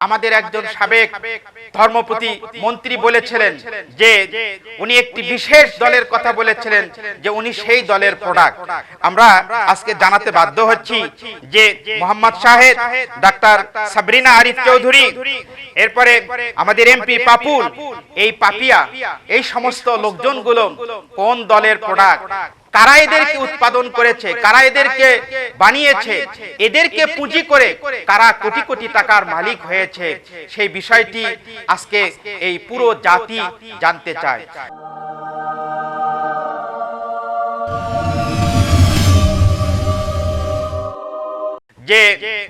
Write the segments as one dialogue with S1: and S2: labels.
S1: আমাদের একজন সাবেক ধর্মপতি মন্ত্রী বলেছিলেন যে উনি একটি বিশেষ দলের কথা বলেছিলেন যে উনি সেই দলের প্রোডাক্ট আমরা আজকে জানাতে বাধ্য হচ্ছি যে মোহাম্মদ শাহেদ ডাক্তার সাবরিনা আরিফ চৌধুরী। এরপরে আমাদের এমপি পাপুল এই পাপিয়া এই সমস্ত লোকজনগুলো কোন দলের প্রোডাক্ট কারা এদেরকে উৎপাদন করেছে, কারা এদেরকে বানিয়েছে, এদেরকে পুঁজি করে কারা কোটি কোটি টাকার মালিক হয়েছে, সেই বিষয়টি আজকে এই পুরো জাতি জানতে চায়। যে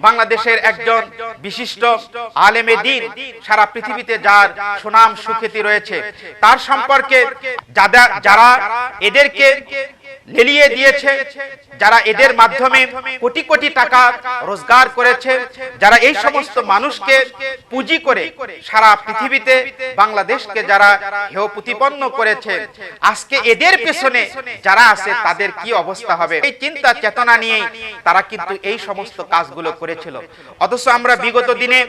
S1: বাংলাদেশের একজন বিশিষ্ট আলেমে দিন সারা পৃথিবীতে যার সুনাম সুখ্যাতি রয়েছে, তার সম্পর্কে যারা যারা এদেরকে লেলিয়ে দিয়েছে, যারা এদের মাধ্যমে কোটি কোটি টাকা রোজগার করেছে, যারা এই সমস্ত মানুষকে পুঁজি করে সারা পৃথিবীতে, বাংলাদেশকে যারা হেয় প্রতিপন্ন করেছে, আজকে এদের পেছনে যারা আছে, তাদের কি অবস্থা হবে? এই চিন্তা চেতনা নিয়ে তারা কিন্তু এই সমস্ত কাজগুলো করেছিল। অথচ আমরা বিগত দিনে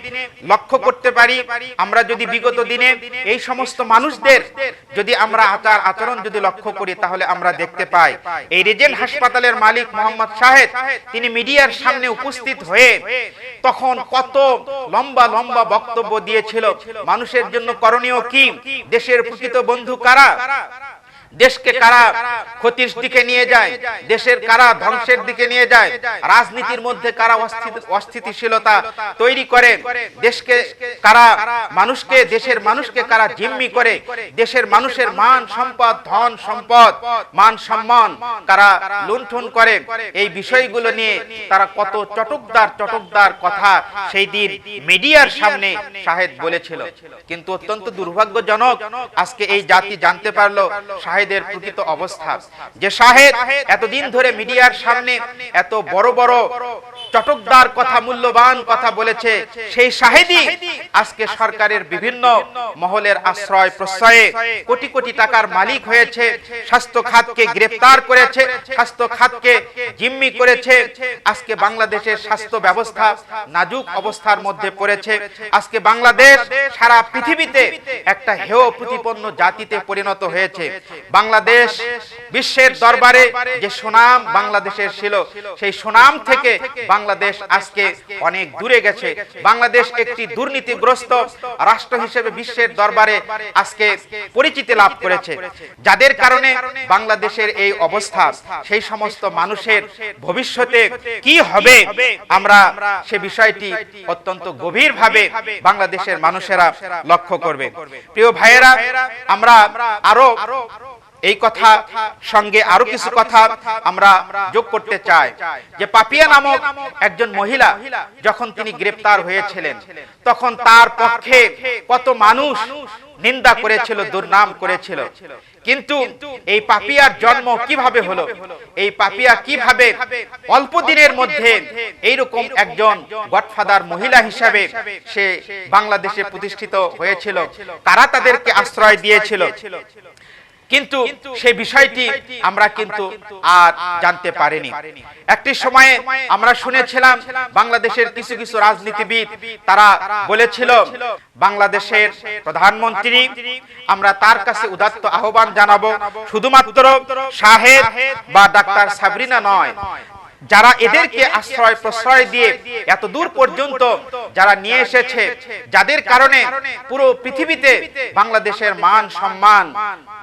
S1: লক্ষ্য করতে পারি, আমরা যদি বিগত দিনে এই সমস্ত মানুষদের যদি আমরা আচার আচরণ যদি লক্ষ্য করি, তাহলে আমরা দেখতে পাই এই রেজেন্ট হাসপাতালের মালিক মোহাম্মদ শাহেদ, তিনি মিডিয়ার সামনে উপস্থিত হয়ে তখন কত লম্বা লম্বা বক্তব্য দিয়েছিল। মানুষের জন্য করণীয় কি? দেশের প্রকৃত বন্ধু কারা? দেশকে কারা ক্ষতির দিকে নিয়ে যায় দেশের কারা ধ্বংসের দিকে নিয়ে যায় রাজনীতির মধ্যে কারা অস্থিতিশীলতা তৈরি করে দেশকে কারা মানুষকে দেশের মানুষকে কারা জিম্মি করে দেশের মানুষের মান সম্পদ ধন সম্পদ মান সম্মান কারা লুণ্ঠন করে এই বিষয়গুলো নিয়ে তারা কত চটকদার চটকদার কথা সেই দিন মিডিয়ার সামনে শাহেদ বলেছিল। কিন্তু অত্যন্ত দুর্ভাগ্যজনক আজকে এই জাতি জানতে পারল শাহেদের প্রকৃত অবস্থা। যে শাহেদ এতদিন ধরে মিডিয়ার সামনে এত বড় বড় চটকদার কথা, মূল্যবান কথা বলেছে, সেই শাহেদই আজকে সরকারের বিভিন্ন মহলের আশ্রয় প্রশ্রয়ে কোটি কোটি টাকার মালিক হয়েছে স্বাস্থ্য খাতকে গ্রেফতার করেছে স্বাস্থ্য খাতকে জিম্মি করেছে, আজকে বাংলাদেশের স্বাস্থ্য ব্যবস্থা নাজুক অবস্থার মধ্যে পড়েছে, আজকে বাংলাদেশ সারা পৃথিবীতে একটা হেয় প্রতিপন্ন জাতিতে পরিণত হয়েছে। বাংলাদেশ বিশ্বের দরবারে যে সুনাম বাংলাদেশের ছিল, সেই সুনাম থেকে বাংলাদেশ আজকে অনেক দূরে গেছে। বাংলাদেশ একটি দুর্নীতিগ্রস্ত রাষ্ট্র হিসেবে বিশ্বের দরবারে আজকে পরিচিতি লাভ করেছে। যাদের কারণে বাংলাদেশের এই অবস্থা, সেই সমস্ত মানুষের ভবিষ্যতে কি হবে, আমরা সে বিষয়টি অত্যন্ত গভীরভাবে বাংলাদেশের মানুষেরা লক্ষ্য করবে। প্রিয় ভাইয়েরা, আমরা আরও এই কথা সঙ্গে আরও কিছু কথা আমরা যোগ করতে চাই। যে পাপিয়া নামক একজন মহিলা যখন তিনি গ্রেপ্তার হয়েছিলেন তখন তার পক্ষে কত মানুষ নিন্দা করেছিল দুর্নাম করেছিল। কিন্তু এই পাপিয়ার জন্ম কীভাবে হলো? এই পাপিয়া কীভাবে অল্প দিনের মধ্যে এইরকম একজন গডফাদার মহিলা হিসাবে সে বাংলাদেশে প্রতিষ্ঠিত হয়েছিল। কারা তাদেরকে আশ্রয় দিয়েছিল? কিন্তু সেই বিষয়টি আমরা কিন্তু আর জানতে পারিনি। একটি সময়ে আমরা শুনেছিলাম বাংলাদেশের কিছু কিছু রাজনীতিবিদ তারা বলেছিল বাংলাদেশের প্রধানমন্ত্রী আমরা তার কাছে উদাত্ত আহ্বান জানাব। শুধুমাত্র শাহেদ বা ডাক্তার সাবরিনা নয়। যারা এদেরকে আশ্রয় প্রশ্রয় দিয়ে এত দূর পর্যন্ত যারা নিয়ে এসেছে যাদের কারণে পুরো পৃথিবীতে বাংলাদেশের মান সম্মান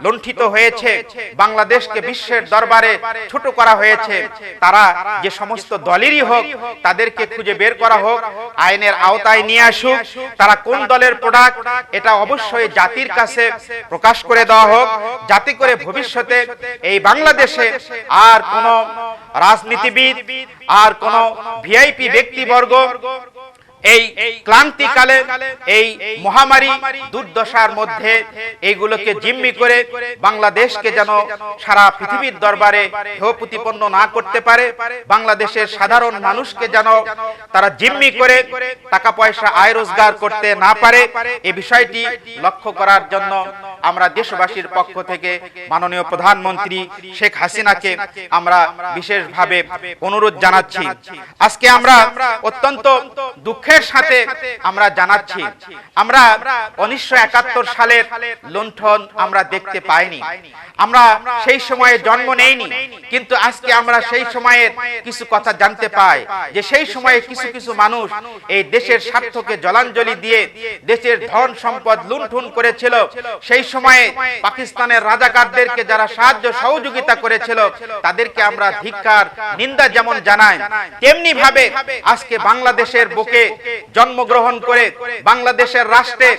S1: লুণ্ঠিত হয়েছে বাংলাদেশকে বিশ্বের দরবারে ছোট করা হয়েছে। তারা যে সমস্ত দলেরই হোক তাদেরকে খুঁজে বের করা হোক আইনের আওতায় নিয়ে আসুক তারা কোন দলের প্রোডাক্ট এটা অবশ্যই জাতির কাছে প্রকাশ করে দেওয়া হোক যাতে করে ভবিষ্যতে এই বাংলাদেশে আর কোনো রাজনীতিবিদ আর কোন ভিআইপি ব্যক্তিবর্গ, এই ক্লান্তিকালে, এই মহামারী দুর্দশার মধ্যে এইগুলোকে জিম্মি করে বাংলাদেশকে যেন সারা পৃথিবীর দরবারে প্রতিপন্ন না করতে পারে, বাংলাদেশের সাধারণ মানুষকে যেন তারা জিম্মি করে টাকা পয়সা আয় রোজগার করতে না পারে, এ বিষয়টি লক্ষ্য করার জন্য আমরা দেশবাসীর পক্ষ থেকে মাননীয় প্রধানমন্ত্রী শেখ হাসিনাকে আমরা বিশেষভাবে অনুরোধ জানাচ্ছি। আজকে আমরা অত্যন্ত দুঃখের সাথে আমরা জানাচ্ছি, আমরা উনিশশো একাত্তর সালের লুণ্ঠন আমরা দেখতে পাইনি। আমরা সেই সময়ে জন্ম নেইনি, কিন্তু আজকে আমরা সেই সময়ের কিছু কথা জানতে পাই যে সেই সময়ে কিছু কিছু মানুষ এই দেশের স্বার্থকে জলাঞ্জলি দিয়ে দেশের ধন সম্পদ লুণ্ঠন করেছিল, সেই সময়ে পাকিস্তানের রাজাকারদেরকে যারা সাহায্য সহযোগিতা করেছিল, তাদেরকে আমরা ধিক্কার, নিন্দা যেমন জানাই, তেমনি ভাবে আজকে বাংলাদেশের বুকে জন্মগ্রহণ করে বাংলাদেশের রাষ্ট্রে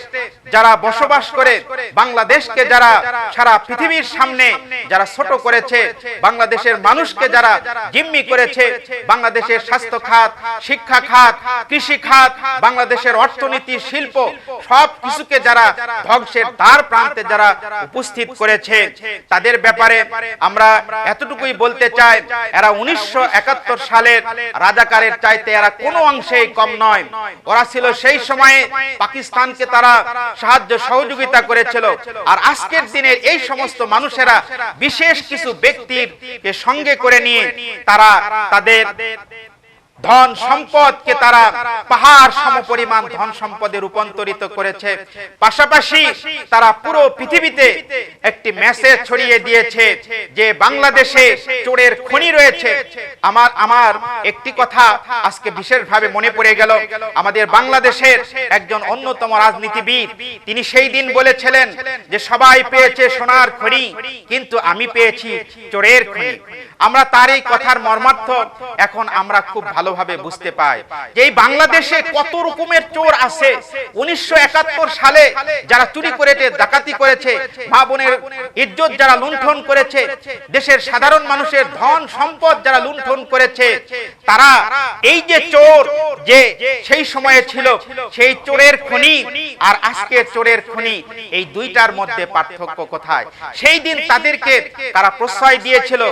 S1: যারা বসবাস করে, বাংলাদেশকে যারা সারা পৃথিবীর সামনে যারা ছোট করেছে, বাংলাদেশের মানুষকে যারা জিম্মি করেছে, বাংলাদেশের স্বাস্থ্য খাত শিক্ষা খাত কৃষি খাত বাংলাদেশের অর্থনীতি, শিল্প সব কিছুকে যারা ধ্বংসের দ্বার প্রান্তে যারা উপস্থিত করেছে, তাদের ব্যাপারে আমরা এতটুকুই বলতে চাই, এরা উনিশশো সালের রাজাকারের চাইতে এরা কোনো অংশেই কম নয়। ওরা ছিল সেই সময়ে পাকিস্তানকে তারা সাহায্য সহযোগিতা করেছিল। আর আজকের দিনের এই সমস্ত মানুষেরা বিশেষ কিছু ব্যক্তির সঙ্গে করে নিয়ে তারা তাদের ধন সম্পদকে তারা পাহাড় সমপরিমাণ ধন সম্পদে রূপান্তরিত করেছে। পাশাপাশি তারা পুরো পৃথিবীতে একটি মেসেজ ছড়িয়ে দিয়েছে যে বাংলাদেশে চোরের খনি রয়েছে। আমার আমার একটি কথা আজকে বিশেষভাবে মনে পড়ে গেল। আমাদের বাংলাদেশের একজন অন্যতম রাজনীতিবিদ। তিনি সেই দিন বলেছিলেন যে সবাই পেয়েছে সোনার খনি কিন্তু আমি পেয়েছি চোরের খনি। আমরা তার এই কথার মর্মার্থ এখন আমরা খুব ভালোভাবে বুঝতে পাই। যে এই বাংলাদেশে কত রকমের চোর আছে, উনিশশো সালে যারা চুরি করেছে, ডাকাতি করেছে, মা বোনের ইজ্জত যারা লুণ্ঠন করেছে, দেশের সাধারণ মানুষের ধন সম্পদ যারা লুণ্ঠন করেছে, তারা এই যে চোর যে সেই সময়ে ছিল, সেই চোরের খনি আর আজকের চোরের খনি, এই দুইটার মধ্যে পার্থক্য কোথায়? সেই দিন তাদেরকে তারা প্রশ্রয় দিয়েছিল,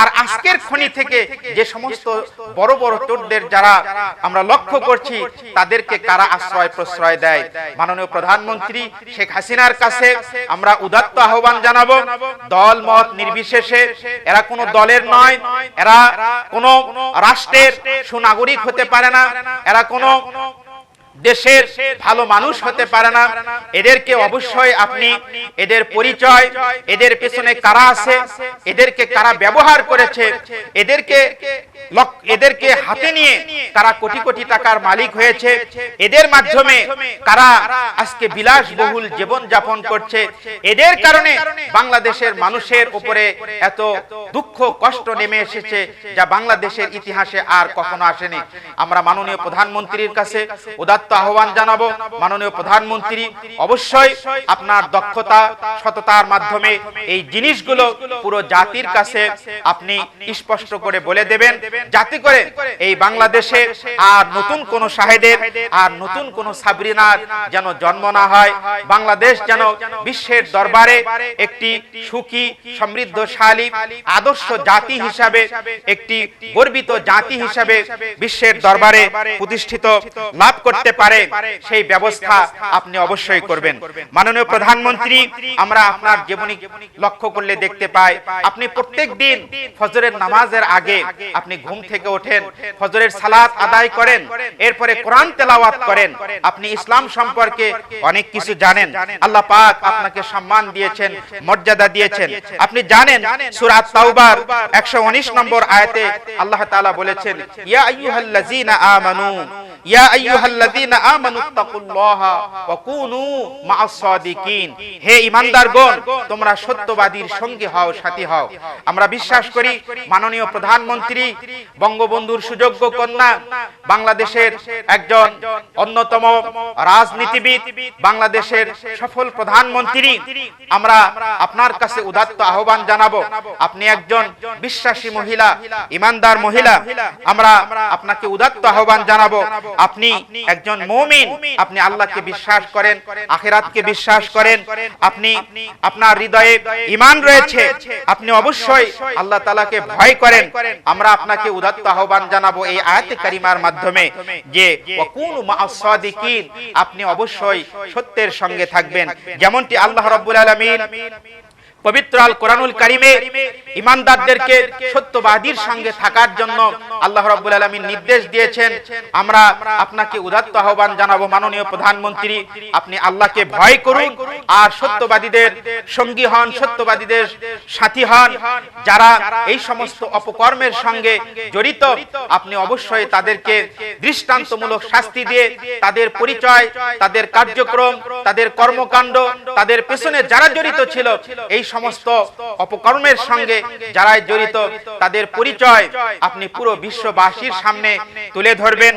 S1: আর আজকের খনি থেকে যে সমস্ত বড় বড় চোরদের যারা আমরা লক্ষ্য করছি, তাদেরকে কারা আশ্রয় প্রশ্রয় দেয়? মাননীয় প্রধানমন্ত্রী শেখ হাসিনার কাছে আমরা উদাত্ত আহ্বান জানাব, দল মত নির্বিশেষে, এরা কোনো দলের নয়, এরা কোনো রাষ্ট্রের সুনাগরিক হতে পারে না, এরা কোনো দেশের ভালো মানুষ হতে পারে না। এদেরকে অবশ্যই আপনি এদের পরিচয়, এদের পেছনে কারা আছে, এদেরকে কারা ব্যবহার করেছে, এদেরকে এদেরকে হাতে নিয়ে তারা কোটি কোটি টাকার মালিক হয়েছে। এদের মাধ্যমে কারা আজকে বিলাসবহুল জীবন যাপন করছে। এদের কারণে বাংলাদেশের মানুষের উপরে এত দুঃখ, কষ্ট নেমে এসেছে যা বাংলাদেশের ইতিহাসে আর কখনো আসেনি। আমরা মাননীয় প্রধানমন্ত্রীর কাছে উদাত্ত আহ্বান জানাব। মাননীয় প্রধানমন্ত্রী, অবশ্যই আপনার দক্ষতা, সততার মাধ্যমে এই জিনিসগুলো পুরো জাতির কাছে আপনি স্পষ্ট করে বলে দেবেন। যাতে করে এই বাংলাদেশে আর নতুন কোন শাহেদের আর নতুন কোন সাবরিনার যেন জন্ম না হয়। বাংলাদেশ যেন বিশ্বের দরবারে একটি সুখী সমৃদ্ধশালী আদর্শ জাতি হিসাবে একটি গর্বিত জাতি হিসাবে বিশ্বের দরবারে প্রতিষ্ঠিত লাভ করতে পারে সেই ব্যবস্থা আপনি অবশ্যই করবেন। মাননীয় প্রধানমন্ত্রী আমরা আপনার জীবনী লক্ষ্য করলে দেখতে পাই। আপনি প্রত্যেক দিন ফজরের নামাজের আগে আপনি ঘুম থেকে ওঠেন, ফজরের সালাত আদায় করেন, এরপরে কোরআন তেলাওয়াত করেন। আপনি ইসলাম সম্পর্কে অনেক কিছু জানেন। আল্লাহ পাক আপনাকে সম্মান দিয়েছেন, মর্যাদা দিয়েছেন। আপনি জানেন সূরা তাওবার 119 নম্বর আয়াতে আল্লাহ তাআলা বলেছেন, ইয়া আইয়ুহাল্লাযিনা আমানু অন্যতম রাজনীতিবিদ, বাংলাদেশের সফল প্রধানমন্ত্রী। আমরা আপনার কাছে উদাত্ত আহ্বান জানাব। আপনি একজন বিশ্বাসী মহিলা ইমানদার মহিলা। আমরা আপনাকে উদাত্ত আহ্বান জানাব। আপনি একজন মুমিন আপনি আল্লাহকে বিশ্বাস করেন আখিরাতকে বিশ্বাস করেন আপনি আপনার হৃদয়ে ঈমান রয়েছে আপনি অবশ্যই আল্লাহ তাআলাকে ভয় করেন। আমরা আপনাকে উদাত্ত আহ্বান জানাব এই আয়াতে কারিমার মাধ্যমে যে ওয়াকুনু সাদিকিন আপনি অবশ্যই সত্যের সঙ্গে থাকবেন। যেমনটি আল্লাহ রাব্বুল আলামিন পবিত্র আল কোরআনুল কারিমে ইমানদারদেরকে সত্যবাদীর সঙ্গে থাকার জন্য আল্লাহ রাব্বুল আলামিন নির্দেশ দিয়েছেন। আমরা আপনাকে উদাত্ত আহ্বান জানাব মাননীয় প্রধানমন্ত্রী, আপনি আল্লাহকে ভয় করুন আর সত্যবাদীদের সঙ্গী হন, সত্যবাদীদের সাথী হন। যারা এই সমস্ত অপকর্মের সঙ্গে জড়িত, আপনি অবশ্যই তাদেরকে দৃষ্টান্তমূলক শাস্তি দিয়ে তাদের পরিচয়, তাদের কার্যক্রম, তাদের কর্মকাণ্ড, তাদের পেছনে যারা জড়িত ছিল, এই সমস্ত অপকর্মের সঙ্গে যারাই জড়িত তাদের পরিচয় আপনি পুরো বিশ্ববাসীর সামনে তুলে ধরবেন।